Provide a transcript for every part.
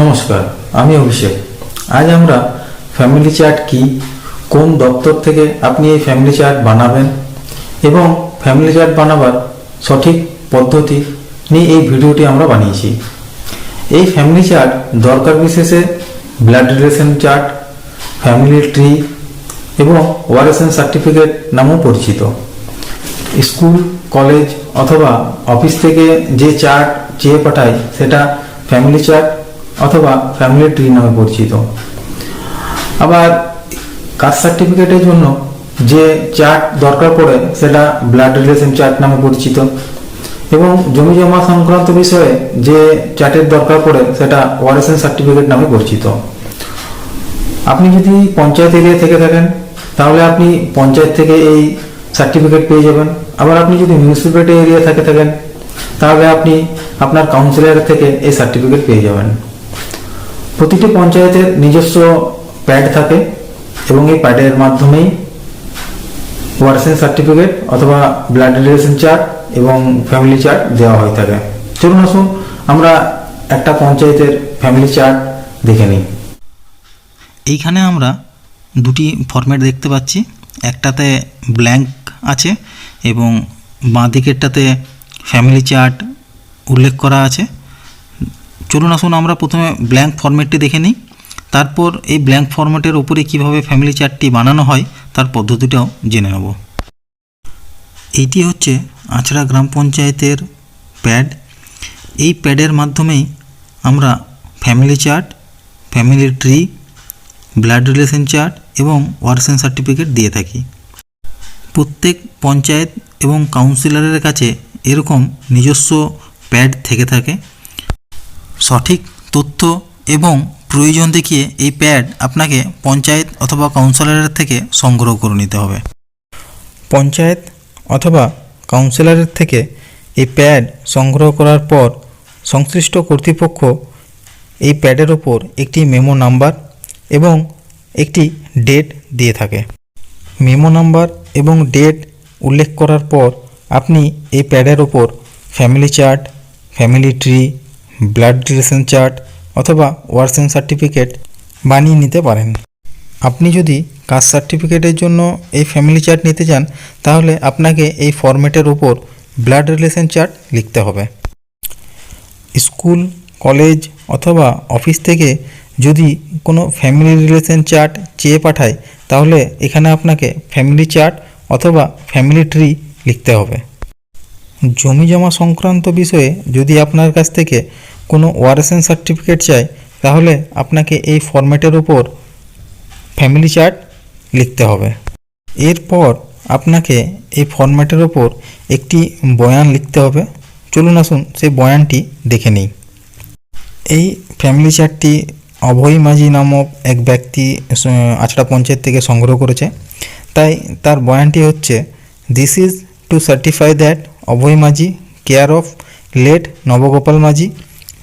নমস্কার, আমি অভিষেক। আজ আমরা ফ্যামিলি চার্ট কি, কোন দপ্তর থেকে আপনি এই ফ্যামিলি চার্ট বানাবেন এবং ফ্যামিলি চার্ট বানাবার সঠিক পদ্ধতি নিয়ে এই ভিডিওটি আমরা বানিয়েছি। এই ফ্যামিলি চার্ট দরকার বিশেষে blood relation chart family tree এবং ওয়ারেসেন সার্টিফিকেট নামেও পরিচিত। স্কুল কলেজ অথবা অফিস থেকে যে চার্ট চেয়ে পাঠায় সেটা ফ্যামিলি চার্ট অথবা ফ্যামিলি ট্রি নামে পরিচিত। আবার কাস্ট সার্টিফিকেটের জন্য যে চার্ট দরকার পড়ে, সেটা ব্লাড রিলেশন চার্ট নামে পরিচিত। এবং জমি জমা সংক্রান্ত বিষয়ে যে চার্টের দরকার পড়ে, সেটা ওয়ারেসেন সার্টিফিকেট নামে পরিচিত। আপনি যদি পঞ্চায়েত এরিয়া থেকে থাকেন, তাহলে আপনি পঞ্চায়েত থেকে এই সার্টিফিকেট পেয়ে যাবেন। আবার আপনি যদি মিউনিসিপ্যালিটি এরিয়া থেকে থাকেন, তাহলে আপনি আপনার কাউন্সিলর থেকে এই সার্টিফিকেট পেয়ে যাবেন। প্রতিটি পঞ্চায়েতের নিজস্ব প্যাড থাকে এবং এই প্যাডের মাধ্যমেই ওয়ারসেন সার্টিফিকেট অথবা ব্লাড রিলেশন চার্ট এবং ফ্যামিলি চার্ট দেওয়া হয়ে থাকে। চলুন আসুন, আমরা একটা পঞ্চায়েতের ফ্যামিলি চার্ট দেখে নিই। এইখানে আমরা দুটি ফরম্যাট দেখতে পাচ্ছি। একটাতে ব্ল্যাঙ্ক আছে এবং বাঁ দিকেরটাতে ফ্যামিলি চার্ট উল্লেখ করা আছে। চলুন আসুন আমরা প্রথমে ব্ল্যাঙ্ক ফরম্যাটটি দেখে নিই। তারপর এই ব্ল্যাঙ্ক ফরম্যাটের উপরে কীভাবে ফ্যামিলি চার্টটি বানানো হয়, তার পদ্ধতিটাও জেনে নেব। এইটি হচ্ছে আছড়া গ্রাম পঞ্চায়েতের প্যাড এই প্যাডের মাধ্যমেই আমরা family chart family tree blood relation chart এবং ওয়ারসেন সার্টিফিকেট দিয়ে থাকি। প্রত্যেক পঞ্চায়েত এবং কাউন্সিলরের কাছে এরকম নিজস্ব প্যাড থেকে থাকে। সঠিক তথ্য এবং প্রয়োজন দেখিয়ে এই প্যাড আপনাকে পঞ্চায়েত অথবা কাউন্সিলরের থেকে সংগ্রহ করে নিতে হবে। পঞ্চায়েত অথবা কাউন্সিলরের থেকে এই প্যাড সংগ্রহ করার পর সংশ্লিষ্ট কর্তৃপক্ষ এই প্যাডের ওপর একটি মেমো নাম্বার এবং একটি ডেট দিয়ে থাকে। মেমো নাম্বার এবং ডেট উল্লেখ করার পর আপনি এই প্যাডের ওপর family chart, family tree blood relation chart অথবা ওয়ারসেন সার্টিফিকেট বানিয়ে নিতে পারেন। আপনি যদি কাস্ট সার্টিফিকেটের জন্য এই ফ্যামিলি চার্ট নিতে চান, তাহলে আপনাকে এই ফরম্যাটের উপর ব্লাড রিলেশন চার্ট লিখতে হবে। স্কুল, কলেজ অথবা অফিস থেকে যদি কোনো ফ্যামিলি রিলেশন চার্ট চেয়ে পাঠায়, তাহলে এখানে আপনাকে ফ্যামিলি চার্ট অথবা ফ্যামিলি ট্রি লিখতে হবে। জমি জমা সংক্রান্ত বিষয়ে যদি আপনার কাছ থেকে কোনো ওয়ারেসেন সার্টিফিকেট চায় তাহলে আপনাকে এই ফরম্যাটের উপর ফ্যামিলি চার্ট লিখতে হবে। এরপর আপনাকে এই ফরম্যাটের ওপর একটি বয়ান লিখতে হবে। চলুন আসুন সেই বয়ানটি দেখে নিই। এই ফ্যামিলি চার্টটি অভয় মাঝি নামক এক ব্যক্তি আচড়া পঞ্চায়েত থেকে সংগ্রহ করেছে। তাই তার বয়ানটি হচ্ছে this is to certify that Abhay Majhi care of late Nabagopal Majhi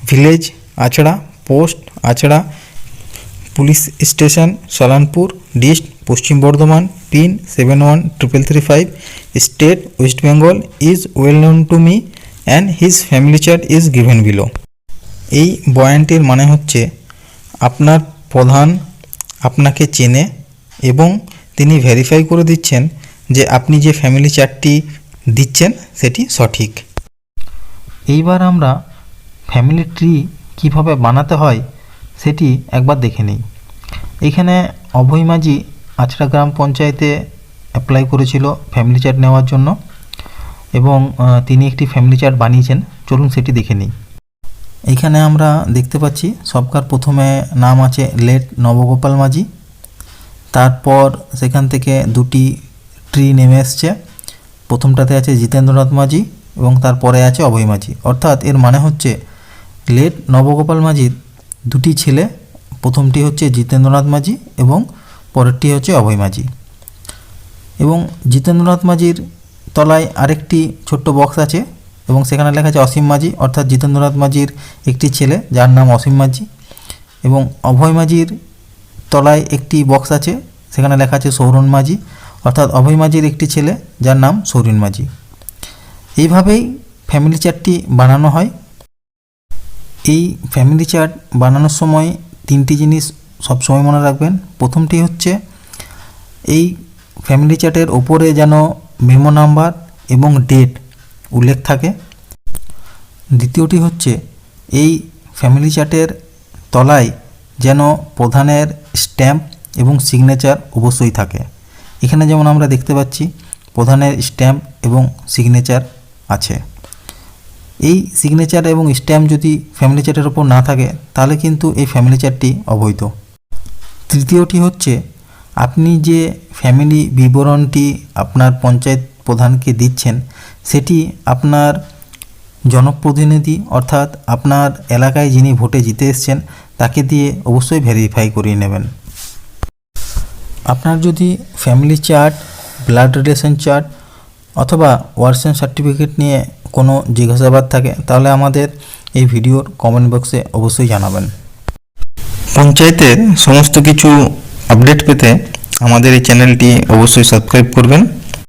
village Achra post Achra police station Salanpur dist Paschim Bardhaman pin seven one triple three five state West Bengal is well known to me and his family chart is given below এই বয়ানটির মানে হচ্ছে, আপনার প্রধান আপনাকে চেনে এবং তিনি ভেরিফাই করে দিচ্ছেন যে আপনি যে ফ্যামিলি চার্টটি দিচ্ছেন সেটি সঠিক। এইবার আমরা ফ্যামিলি ট্রি কীভাবে বানাতে হয় সেটি একবার দেখে নিই। এখানে অভয় মাঝি আচড়া গ্রাম পঞ্চায়েতে অ্যাপ্লাই করেছিল ফ্যামিলি চার্ট নেওয়ার জন্য এবং তিনি একটি ফ্যামিলি চার্ট বানিয়েছেন। চলুন সেটি দেখে নিই। এইখানে আমরা দেখতে পাচ্ছি সবকার প্রথমে নাম আছে লেট নবগোপাল মাঝি। তারপর সেখান থেকে দুটি ট্রি নেমে এসছে। প্রথমটাতে আছে জিতেন্দ্রনাথ মাঝি এবং তারপরে আছে অভয় মাঝি। অর্থাৎ এর মানে হচ্ছে, লেট নবগোপাল মাঝির দুটি ছেলে, প্রথমটি হচ্ছে জিতেন্দ্রনাথ মাঝি এবং পরেরটি হচ্ছে অভয় মাঝি। এবং জিতেন্দ্রনাথ মাঝির তলায় আরেকটি ছোট্ট বক্স আছে এবং সেখানে লেখা আছে অসীম মাঝি, অর্থাৎ জিতেন্দ্রনাথ মাঝির একটি ছেলে যার নাম অসীম মাঝি। এবং অভয় মাঝির তলায় একটি বক্স আছে, সেখানে লেখা আছে সৌরন মাঝি। অর্থাৎ অভয় মাঝির একটি ছেলে, যার নাম সৌরিন মাঝি। এইভাবেই ফ্যামিলি চার্টটি বানানো হয়। এই ফ্যামিলি চার্ট বানানোর সময় তিনটি জিনিস সবসময় মনে রাখবেন। প্রথমটি হচ্ছে, এই ফ্যামিলি চার্টের ওপরে যেন মেমো নাম্বার এবং ডেট উল্লেখ থাকে। দ্বিতীয়টি হচ্ছে, এই ফ্যামিলি চার্টের তলায় যেন প্রধানের স্ট্যাম্প এবং সিগনেচার অবশ্যই থাকে। এখানে যেমন আমরা দেখতে পাচ্ছি প্রধানের স্ট্যাম্প এবং সিগনেচার আছে। এই সিগনেচার এবং স্ট্যাম্প যদি ফ্যামিলি চার্টের ওপর না থাকে, তাহলে কিন্তু এই ফ্যামিলি চার্টটি অবৈধ। তৃতীয়টি হচ্ছে, আপনি যে ফ্যামিলি বিবরণটি আপনার পঞ্চায়েত প্রধানকে দিচ্ছেন, সেটি আপনার জনপ্রতিনিধি অর্থাৎ আপনার এলাকায় যিনি ভোটে জিতে এসছেন, তাকে দিয়ে অবশ্যই ভেরিফাই করিয়ে নেবেন। আপনার যদি family chart blood relation chart অথবা ওয়ার্সেন সার্টিফিকেট নিয়ে কোনো জিজ্ঞাসাবাদ থাকে, তাহলে আমাদের এই ভিডিওর কমেন্ট বক্সে অবশ্যই জানাবেন। পঞ্চায়েতের সমস্ত কিছু আপডেট পেতে আমাদের এই চ্যানেলটি অবশ্যই সাবস্ক্রাইব করবেন।